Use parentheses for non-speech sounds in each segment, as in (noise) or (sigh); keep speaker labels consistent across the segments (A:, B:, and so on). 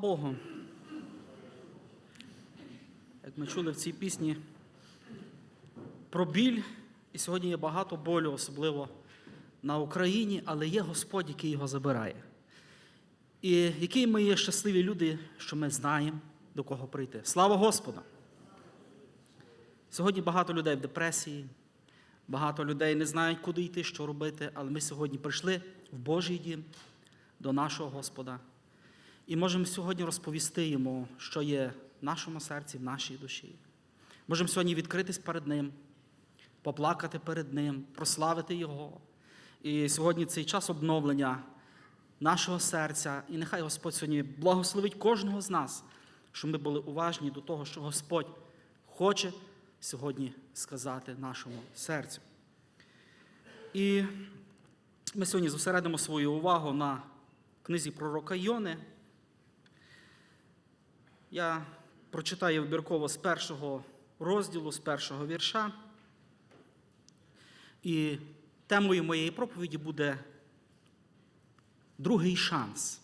A: Богу. Як ми чули в цій пісні про біль, і сьогодні є багато болю, особливо на Україні, але є Господь, який його забирає. І які ми є щасливі люди, що ми знаємо, до кого прийти. Слава Господу! Сьогодні багато людей в депресії, багато людей не знають, куди йти, що робити, але ми сьогодні прийшли в Божий дім до нашого Господа. І можемо сьогодні розповісти йому, що є в нашому серці, в нашій душі. Можемо сьогодні відкритись перед Ним, поплакати перед Ним, прославити Його. І сьогодні цей час обновлення нашого серця. І нехай Господь сьогодні благословить кожного з нас, щоб ми були уважні до того, що Господь хоче сьогодні сказати нашому серцю. І ми сьогодні зосередимо свою увагу на книзі пророка Йони. Я прочитаю вибірково з першого розділу, з першого вірша. І темою моєї проповіді буде другий шанс.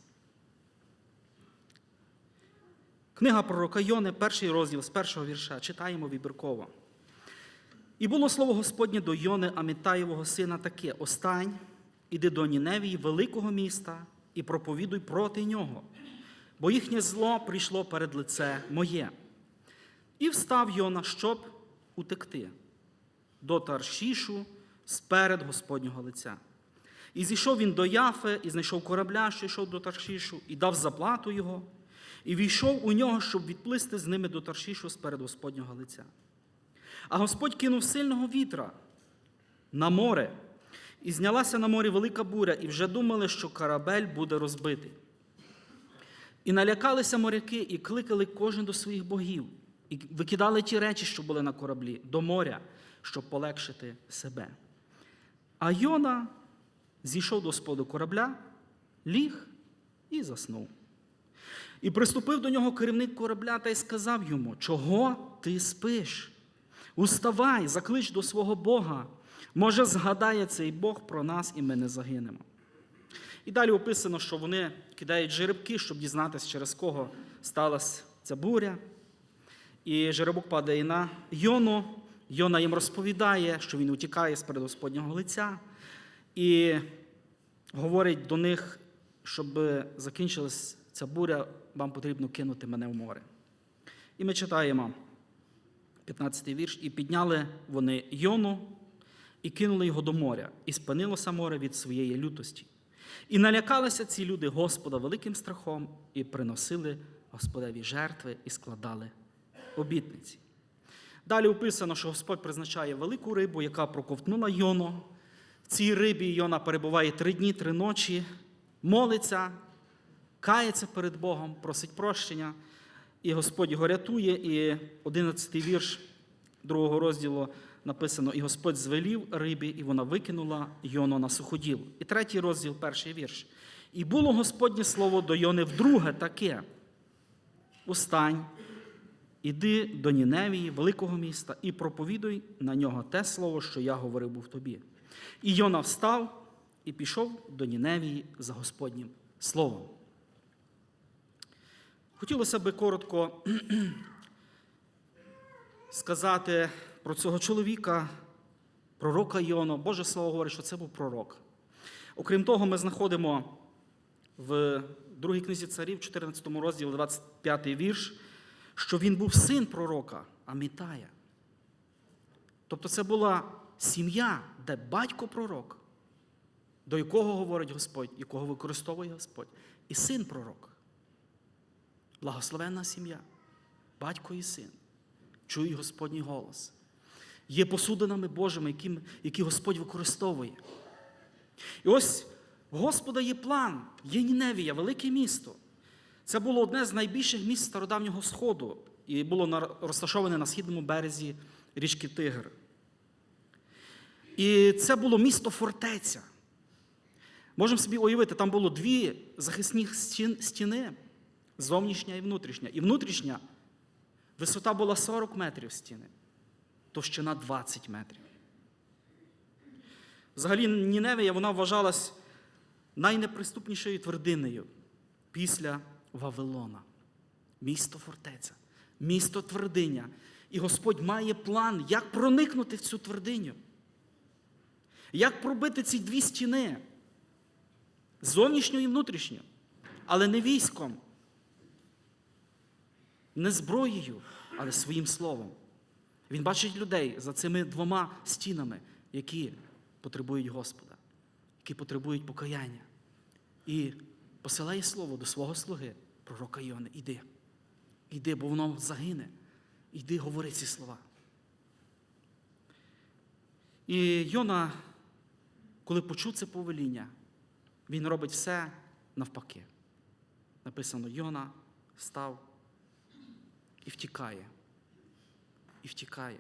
A: Книга пророка Йони, перший розділ з першого вірша. Читаємо вибірково. І було слово Господнє до Йони Амітаєвого сина таке: Остань, іди до Ніневії, великого міста, і проповідуй проти нього, бо їхнє зло прийшло перед лице моє. І встав Йона, щоб утекти до Таршішу сперед Господнього лиця. І зійшов він до Яфи, і знайшов корабля, що йшов до Таршішу, і дав заплату його, і війшов у нього, щоб відплисти з ними до Таршішу сперед Господнього лиця. А Господь кинув сильного вітра на море, і знялася на морі велика буря, і вже думали, що корабель буде розбитий. І налякалися моряки, і кликали кожен до своїх богів, і викидали ті речі, що були на кораблі, до моря, щоб полегшити себе. А Йона зійшов до споду корабля, ліг і заснув. І приступив до нього керівник корабля та й сказав йому: Чого ти спиш? Уставай, заклич до свого Бога. Може, згадає цей Бог про нас, і ми не загинемо. І далі описано, що вони кидають жеребки, щоб дізнатися, через кого сталася ця буря. І жеребок падає на Йону. Йона їм розповідає, що він утікає з перед Господнього лиця. І говорить до них, щоб закінчилась ця буря, вам потрібно кинути мене в море. І ми читаємо 15-й вірш. І підняли вони Йону і кинули його до моря, і спинилося море від своєї лютості. І налякалися ці люди Господа великим страхом, і приносили Господеві жертви і складали обітниці. Далі описано, що Господь призначає велику рибу, яка проковтнула Йону. В цій рибі Йона перебуває три дні, три ночі, молиться, кається перед Богом, просить прощення, і Господь його рятує. І 11-й вірш другого розділу написано: І Господь звелів рибі, і вона викинула Йону на суходіл. І третій розділ, перший вірш. І було Господнє слово до Йони вдруге таке: Устань, іди до Ніневії, великого міста, і проповідуй на нього те слово, що я говорив був тобі. І Йона встав і пішов до Ніневії за Господнім словом. Хотілося би коротко (clears throat) сказати про цього чоловіка, пророка Йону. Боже Слово говорить, що це був пророк. Окрім того, ми знаходимо в другій книзі царів, 14 розділі, 25 вірш, що він був син пророка Амітая. Тобто це була сім'я, де батько пророк, до якого говорить Господь, якого використовує Господь, і син пророк. Благословенна сім'я, батько і син, чують Господній голос. Є посудинами Божими, які, які Господь використовує. І ось в Господа є план, є Ніневія, велике місто. Це було одне з найбільших міст стародавнього Сходу і було розташоване на східному березі річки Тигр. І це було місто фортеця. Можемо собі уявити, там було дві захисні стін- стіни, зовнішня і внутрішня. І внутрішня висота була 40 метрів стіни, товщина 20 метрів. Взагалі, Ніневія вона вважалась найнеприступнішою твердинею після Вавилона, місто фортеця, місто твердиня. І Господь має план, як проникнути в цю твердиню. Як пробити ці дві стіни зовнішньо і внутрішньо, але не військом, не зброєю, але своїм словом. Він бачить людей за цими двома стінами, які потребують Господа, які потребують покаяння. І посилає слово до свого слуги, пророка Йони, іди, іди, бо воно загине. Іди, говори ці слова. І Йона, коли почув це повеління, він робить все навпаки. Написано: Йона встав і втікає. І втікає.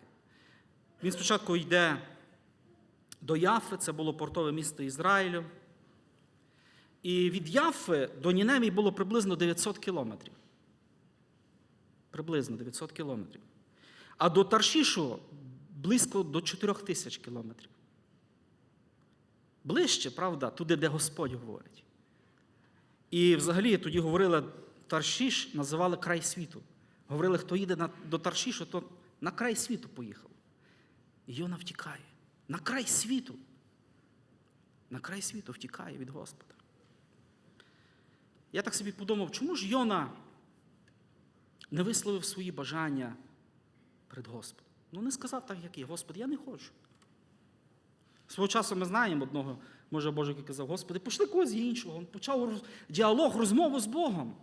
A: Він спочатку йде до Яфи, це було портове місто Ізраїлю. І від Яфи до Ніневії було приблизно 900 кілометрів. Приблизно 900 кілометрів. А до Таршішу близько до 4 тисяч кілометрів. Ближче, правда, туди, де Господь говорить. І взагалі тоді говорили, Таршіш називали край світу. Говорили, хто їде до Таршішу, то на край світу поїхав. І Йона втікає. На край світу. На край світу втікає від Господа. Я так собі подумав, чому ж Йона не висловив свої бажання перед Господом? Ну, не сказав так, як є. Господи, я не хочу. Свого часу ми знаємо одного, може Боже, який казав, Господи, пошли когось іншого. Він почав діалог, розмову з Богом.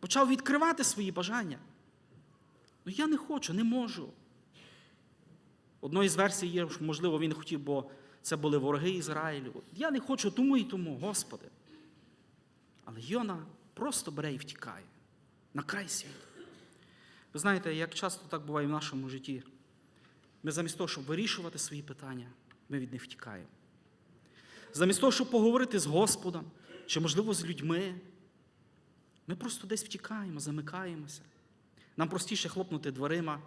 A: Почав відкривати свої бажання. Ну я не хочу, не можу. Одної з версій є, можливо, він хотів, бо це були вороги Ізраїлю. Я не хочу тому і тому, Господи. Але Йона просто бере і втікає на край світу. Ви знаєте, як часто так буває в нашому житті. Ми замість того, щоб вирішувати свої питання, ми від них втікаємо. Замість того, щоб поговорити з Господом, чи, можливо, з людьми, ми просто десь втікаємо, замикаємося. Нам простіше хлопнути дверима,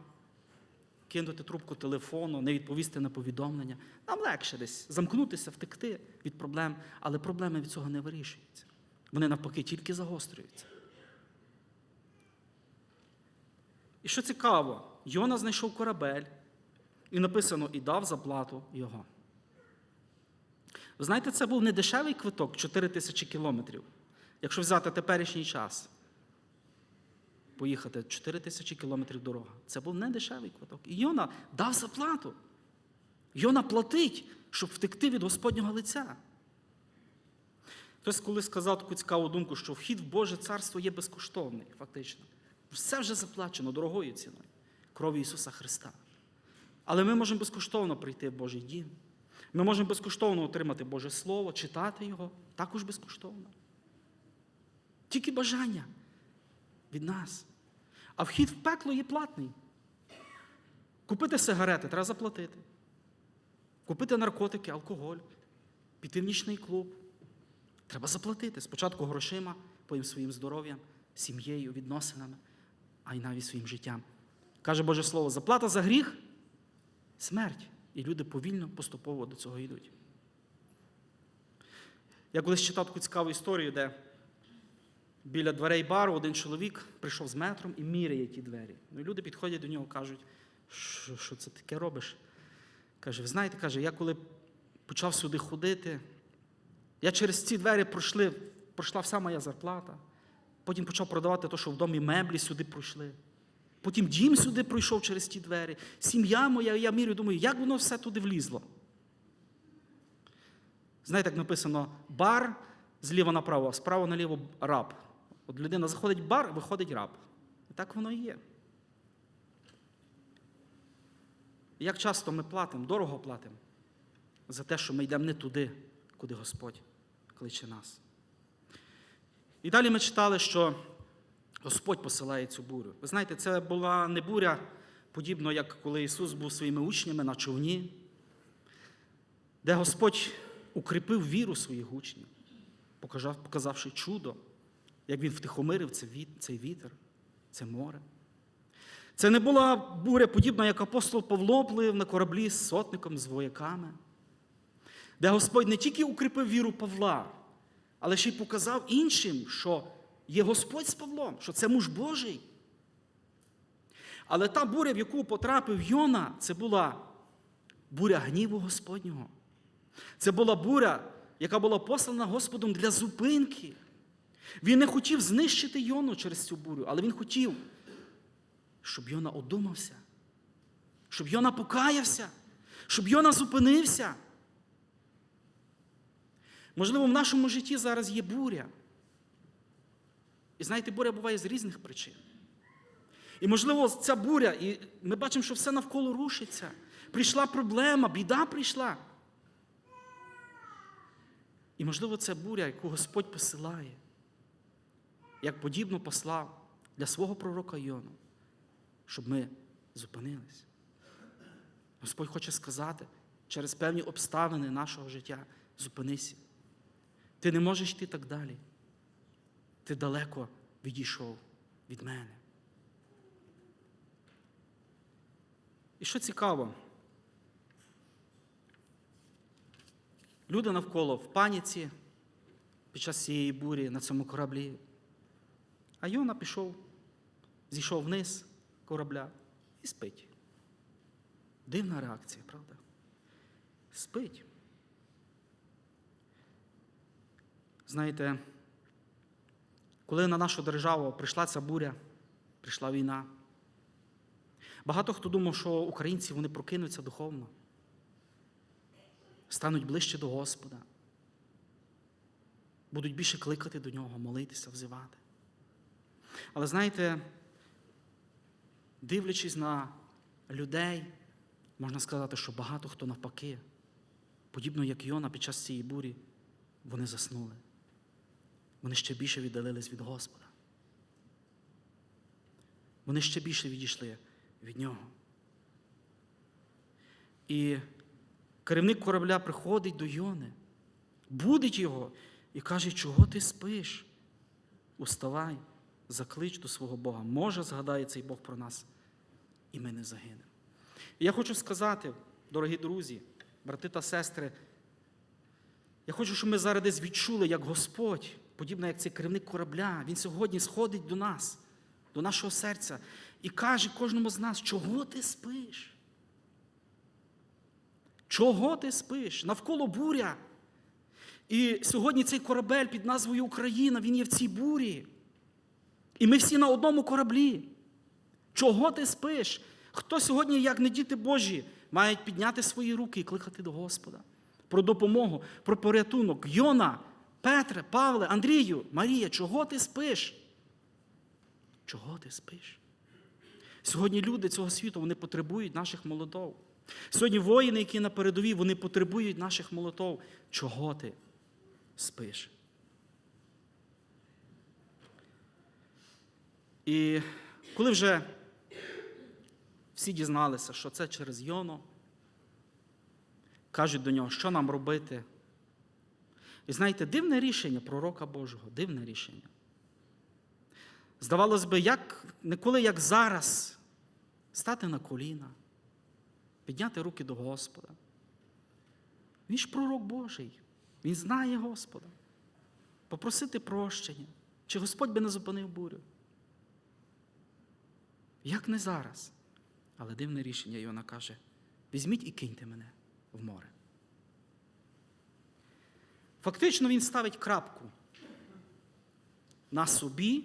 A: кинути трубку телефону, не відповісти на повідомлення. Нам легше десь замкнутися, втекти від проблем, але проблеми від цього не вирішуються. Вони навпаки тільки загострюються. І що цікаво, Йона знайшов корабель, і написано і дав заплату його. Ви знаєте, це був не дешевий квиток 4 тисячі кілометрів. Якщо взяти теперішній час, поїхати 4 тисячі кілометрів дорога. Це був не дешевий квиток. І Йона дав заплату. Йона платить, щоб втекти від Господнього лиця. Хтось колись сказав таку цікаву думку, що вхід в Боже царство є безкоштовний, фактично. Все вже заплачено дорогою ціною, кров'ю Ісуса Христа. Але ми можемо безкоштовно прийти в Божий дім. Ми можемо безкоштовно отримати Боже Слово, читати Його, також безкоштовно. Тільки бажання від нас. А вхід в пекло є платний. Купити сигарети треба заплатити. Купити наркотики, алкоголь, піти в нічний клуб. Треба заплатити. Спочатку грошима, потім своїм здоров'ям, сім'єю, відносинами, а й навіть своїм життям. Каже Боже Слово, заплата за гріх смерть. І люди повільно, поступово до цього йдуть. Я колись читав таку цікаву історію, де біля дверей бару один чоловік прийшов з метром і міряє ті двері. Ну, і люди підходять до нього кажуть, що, що це таке робиш? Каже, ви знаєте, каже, я коли почав сюди ходити, я через ці двері пройшли, пройшла вся моя зарплата. Потім почав продавати те, що в домі меблі сюди пройшли. Потім дім сюди пройшов через ті двері. Сім'я моя, я мірю, думаю, як воно все туди влізло. Знаєте, як написано, бар зліва направо, справа наліво раб. От людина заходить в бар, виходить раб. І так воно і є. Як часто ми платимо, дорого платимо за те, що ми йдемо не туди, куди Господь кличе нас. І далі ми читали, що Господь посилає цю бурю. Ви знаєте, це була не буря, подібно, як коли Ісус був своїми учнями на човні, де Господь укріпив віру своїх учнів, показавши чудо, як Він втихомирив цей вітер, це море. Це не була буря, подібна, як апостол Павло плив на кораблі з сотником, з вояками, де Господь не тільки укріпив віру Павла, але ще й показав іншим, що є Господь з Павлом, що це муж Божий. Але та буря, в яку потрапив Йона, це була буря гніву Господнього. Це була буря, яка була послана Господом для зупинки. Він не хотів знищити Йону через цю бурю, але він хотів, щоб Йона одумався, щоб Йона покаявся, щоб Йона зупинився. Можливо, в нашому житті зараз є буря. І знаєте, буря буває з різних причин. І, можливо, ця буря, і ми бачимо, що все навколо рушиться. Прийшла проблема, біда прийшла. І, можливо, це буря, яку Господь посилає, як подібно послав для свого пророка Йону, щоб ми зупинились. Господь хоче сказати через певні обставини нашого життя: зупинися. Ти не можеш йти так далі. Ти далеко відійшов від мене. І що цікаво, люди навколо в паніці під час цієї бурі на цьому кораблі. А Йона пішов, зійшов вниз корабля і спить. Дивна реакція, правда? Спить. Знаєте, коли на нашу державу прийшла ця буря, прийшла війна, багато хто думав, що українці вони прокинуться духовно, стануть ближче до Господа, будуть більше кликати до нього, молитися, взивати. Але знаєте, дивлячись на людей, можна сказати, що багато хто навпаки, подібно як Йона під час цієї бурі, вони заснули. Вони ще більше віддалились від Господа. Вони ще більше відійшли від нього. І керівник корабля приходить до Йони, будить його і каже, чого ти спиш? Уставай, заклич до свого Бога. Може, згадає цей Бог про нас, і ми не загинемо. І я хочу сказати, дорогі друзі, брати та сестри, я хочу, щоб ми зараз десь відчули, як Господь, подібно як цей керівник корабля, він сьогодні сходить до нас, до нашого серця, і каже кожному з нас, чого ти спиш? Чого ти спиш? Навколо буря. І сьогодні цей корабель під назвою Україна, він є в цій бурі. І ми всі на одному кораблі. Чого ти спиш? Хто сьогодні, як не діти Божі, мають підняти свої руки і кликати до Господа про допомогу, про порятунок. Йона, Петре, Павле, Андрію, Марія, чого ти спиш? Чого ти спиш? Сьогодні люди цього світу вони потребують наших молотов. Сьогодні воїни, які на передовій, вони потребують наших молотов. Чого ти спиш? І коли вже всі дізналися, що це через Йону, кажуть до нього, що нам робити. І знаєте, дивне рішення пророка Божого, дивне рішення. Здавалось би, як, не коли, як зараз, стати на коліна, підняти руки до Господа. Він ж пророк Божий, він знає Господа. Попросити прощення, чи Господь би не зупинив бурю. Як не зараз? Але дивне рішення Йона каже: візьміть і киньте мене в море. Фактично він ставить крапку на собі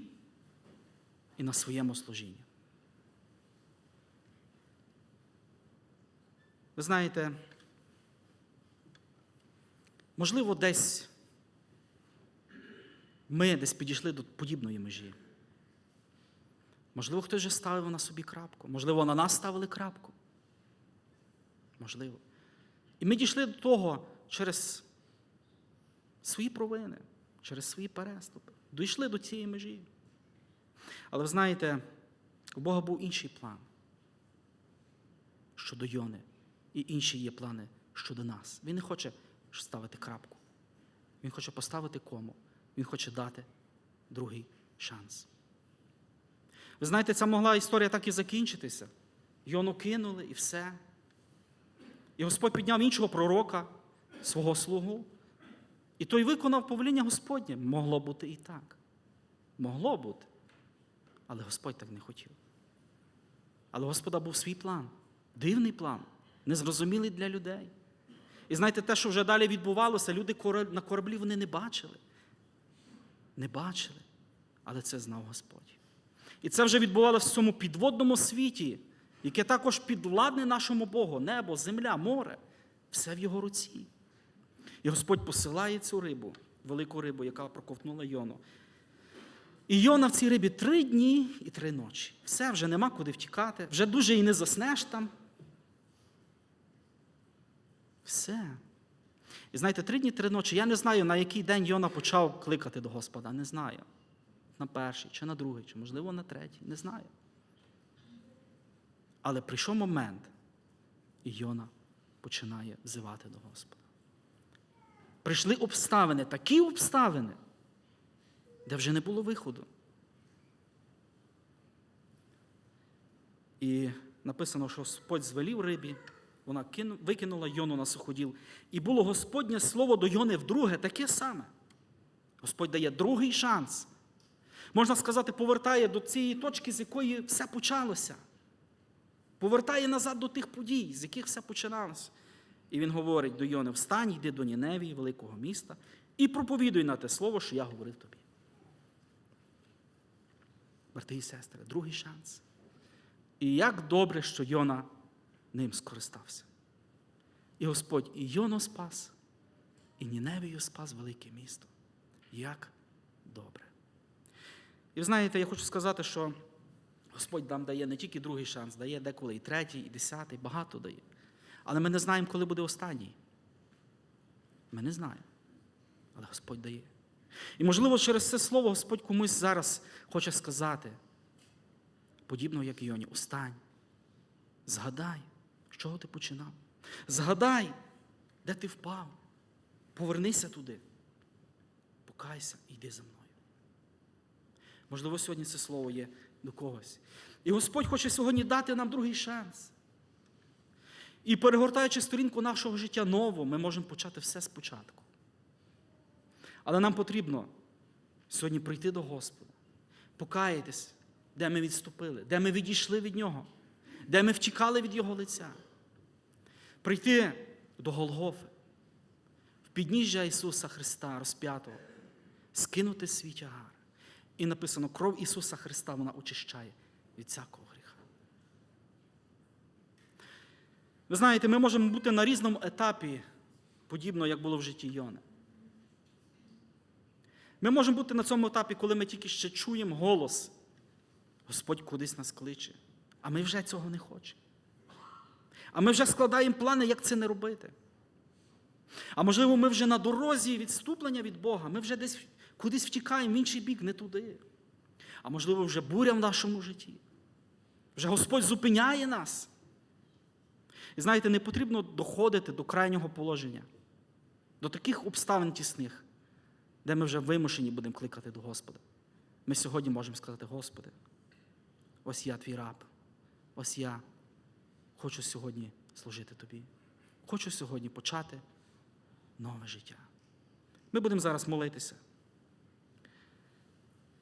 A: і на своєму служінні. Ви знаєте, можливо, десь ми десь підійшли до подібної межі. Можливо, хтось вже ставив на собі крапку. Можливо, на нас ставили крапку. Можливо. І ми дійшли до того через свої провини, через свої переступи. Дійшли до цієї межі. Але ви знаєте, у Бога був інший план щодо Йони. І інші є плани щодо нас. Він не хоче ставити крапку. Він хоче поставити кому. Він хоче дати другий шанс. Ви знаєте, ця могла історія так і закінчитися. Йону кинули і все. І Господь підняв іншого пророка, свого слугу, і той виконав повеління Господнє. Могло бути і так. Могло бути. Але Господь так не хотів. Але Господа був свій план, дивний план, незрозумілий для людей. І знаєте, те, що вже далі відбувалося, люди на кораблі вони не бачили. Не бачили, але це знав Господь. І це вже відбувалося в цьому підводному світі, яке також підвладне нашому Богу, небо, земля, море, все в його руці. І Господь посилає цю рибу, велику рибу, яка проковтнула Йону. І Йона в цій рибі три дні і три ночі. Все, вже нема куди втікати, вже дуже і не заснеш там. Все. І знаєте, три дні, три ночі. Я не знаю, на який день Йона почав кликати до Господа. Не знаю. На перший, чи на другий, чи, можливо, на третій. Не знаю. Але прийшов момент, і Йона починає взивати до Господа. Прийшли обставини, такі обставини, де вже не було виходу. І написано, що Господь звелів рибі, вона викинула Йону на суходіл. І було Господнє слово до Йони вдруге таке саме. Господь дає другий шанс. Можна сказати, повертає до цієї точки, з якої все почалося. Повертає назад до тих подій, з яких все починалося. І він говорить до Йони: встань, йди до Ніневії, великого міста, і проповідуй на те слово, що я говорив тобі. Брати і сестри, другий шанс. І як добре, що Йона ним скористався. І Господь і Йону спас, і Ніневію спас велике місто. Як добре. І знаєте, я хочу сказати, що Господь нам дає не тільки другий шанс, дає деколи і третій, і десятий, багато дає. Але ми не знаємо, коли буде останній. Ми не знаємо. Але Господь дає. І, можливо, через це слово Господь комусь зараз хоче сказати, подібно як Йоні, устань, згадай, з чого ти починав. Згадай, де ти впав. Повернися туди. Покайся і йди за мною. Можливо, сьогодні це слово є до когось. І Господь хоче сьогодні дати нам другий шанс. І перегортаючи сторінку нашого життя ново, ми можемо почати все спочатку. Але нам потрібно сьогодні прийти до Господа, покаятись, де ми відступили, де ми відійшли від Нього, де ми втікали від Його лиця. Прийти до Голгофи, в підніжжя Ісуса Христа розп'ятого, скинути свій тягар. І написано, кров Ісуса Христа вона очищає від всякого гріха. Ви знаєте, ми можемо бути на різному етапі, подібно як було в житті Йони. Ми можемо бути на цьому етапі, коли ми тільки ще чуємо голос. Господь кудись нас кличе, а ми вже цього не хочемо. А ми вже складаємо плани, як це не робити. А можливо, ми вже на дорозі відступлення від Бога, ми вже десь кудись втікаємо в інший бік, не туди. А можливо, вже буря в нашому житті. Вже Господь зупиняє нас. І знаєте, не потрібно доходити до крайнього положення, до таких обставин тісних, де ми вже вимушені будемо кликати до Господа. Ми сьогодні можемо сказати, Господи, ось я твій раб, ось я хочу сьогодні служити Тобі. Хочу сьогодні почати нове життя. Ми будемо зараз молитися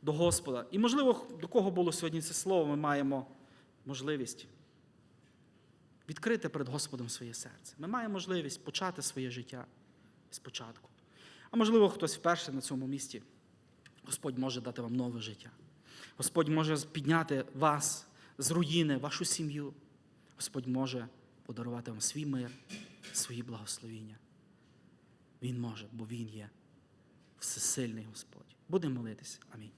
A: до Господа. І, можливо, до кого було сьогодні це слово, ми маємо можливість відкрити перед Господом своє серце. Ми маємо можливість почати своє життя спочатку. А можливо, хтось вперше на цьому місці. Господь може дати вам нове життя. Господь може підняти вас з руїни, вашу сім'ю. Господь може подарувати вам свій мир, свої благословіння. Він може, бо Він є всесильний Господь. Будемо молитися. Амінь.